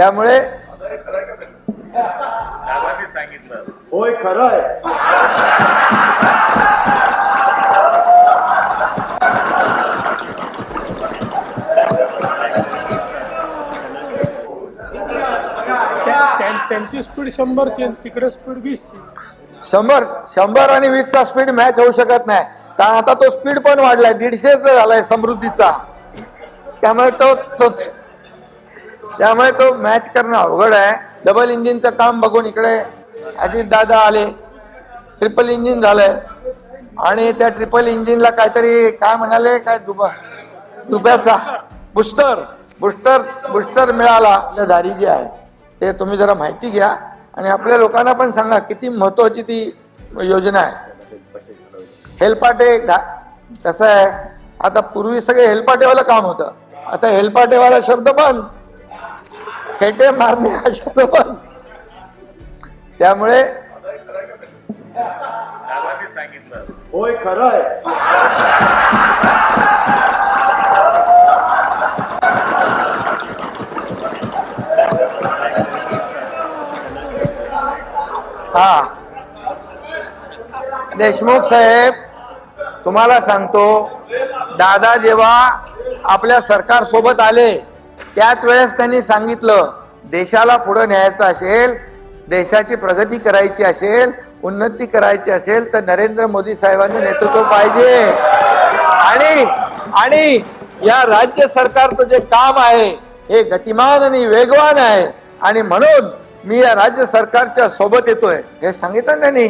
त्यामुळे सांगितलं होय खरं त्यांची स्पीड शंभरची आणि तिकडे स्पीड वीसची. शंभर शंभर आणि वीसचा स्पीड मॅच होऊ शकत नाही. कारण आता तो स्पीड पण वाढलाय दीडशेच झालाय समृद्धीचा. त्यामुळे तो तोच त्यामुळे तो मॅच करणं अवघड आहे. डबल इंजिनचं काम बघून इकडे अजित दादा आले. ट्रिपल इंजिन झालंय. आणि त्या ट्रिपल इंजिनला काहीतरी काय म्हणाले? काय दुबा दुब्याचा. बुस्टर बुस्टर बुस्टर मिळाला. आपल्या दारी जी आहे ते तुम्ही जरा माहिती घ्या. आणि आपल्या लोकांना पण सांगा किती महत्वाची ती योजना आहे. हेलपाटे घा- कसं आहे? आता पूर्वी सगळे हेलपाटेवालं काम होतं. आता हेलपाटेवाला शब्द पण खेटे मारणे पण त्यामुळे सांगितलं होय खरं आहे हा. देशमुख साहेब तुम्हाला सांगतो दादा जेव्हा आपल्या सरकार सोबत आले त्याच वेळेस त्यांनी सांगितलं देशाला पुढं न्यायचं असेल देशाची प्रगती करायची असेल उन्नती करायची असेल तर नरेंद्र मोदी साहेबांचं नेतृत्व पाहिजे. आणि आणि या राज्य सरकारचं जे काम आहे हे गतिमान आणि वेगवान आहे. आणि म्हणून मी या राज्य सरकारच्या सोबत येतोय हे सांगितलं त्यांनी.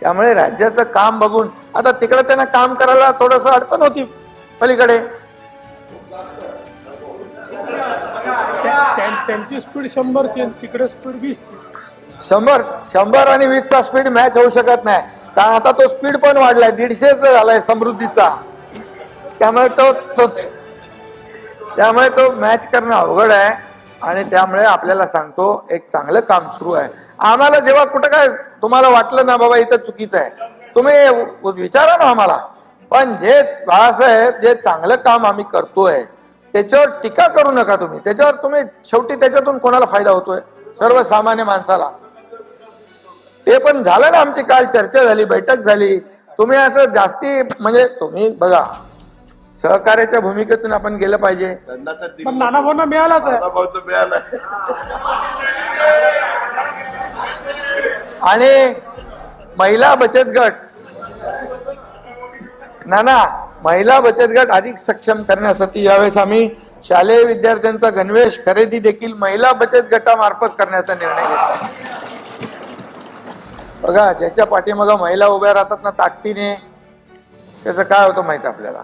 त्यामुळे राज्याचं काम बघून आता तिकडे त्यांना काम करायला थोडस अडचण होती पलीकडे. त्यांची स्पीड शंभरची आणि तिकडे स्पीड वीसची. शंभर शंभर आणि वीसचा स्पीड मॅच होऊ शकत नाही. कारण आता तो स्पीड पण वाढलाय दीडशेचा झालाय समृद्धीचा. त्यामुळे तो तोच त्यामुळे तो मॅच करणं अवघड आहे. आणि त्यामुळे आपल्याला सांगतो एक चांगलं काम सुरू आहे. आम्हाला जेव्हा कुठं काय तुम्हाला वाटलं ना बाबा इथं चुकीचं आहे. तुम्ही विचारा ना आम्हाला. पण जे बाळासाहेब जे चांगलं काम आम्ही करतोय त्याच्यावर टीका करू नका तुम्ही. त्याच्यावर तुम्ही शेवटी त्याच्यातून कोणाला फायदा होतोय? सर्वसामान्य माणसाला. ते पण झालं ना आमची काल चर्चा झाली बैठक झाली. तुम्ही असं जास्ती म्हणजे तुम्ही बघा सहकार्याच्या भूमिकेतून आपण गेलं पाहिजे. नाना भाऊंना मिळालाच आहे. आणि महिला बचत गट. ना ना महिला बचत गट अधिक सक्षम करण्यासाठी यावेळेस आम्ही शालेय विद्यार्थ्यांचा गणवेश खरेदी देखील महिला बचत गटामार्फत करण्याचा निर्णय घेतला. बघा ज्याच्या पाठीमागं महिला उभ्या राहतात ना ताकदीने त्याचं काय होतं माहीत आपल्याला?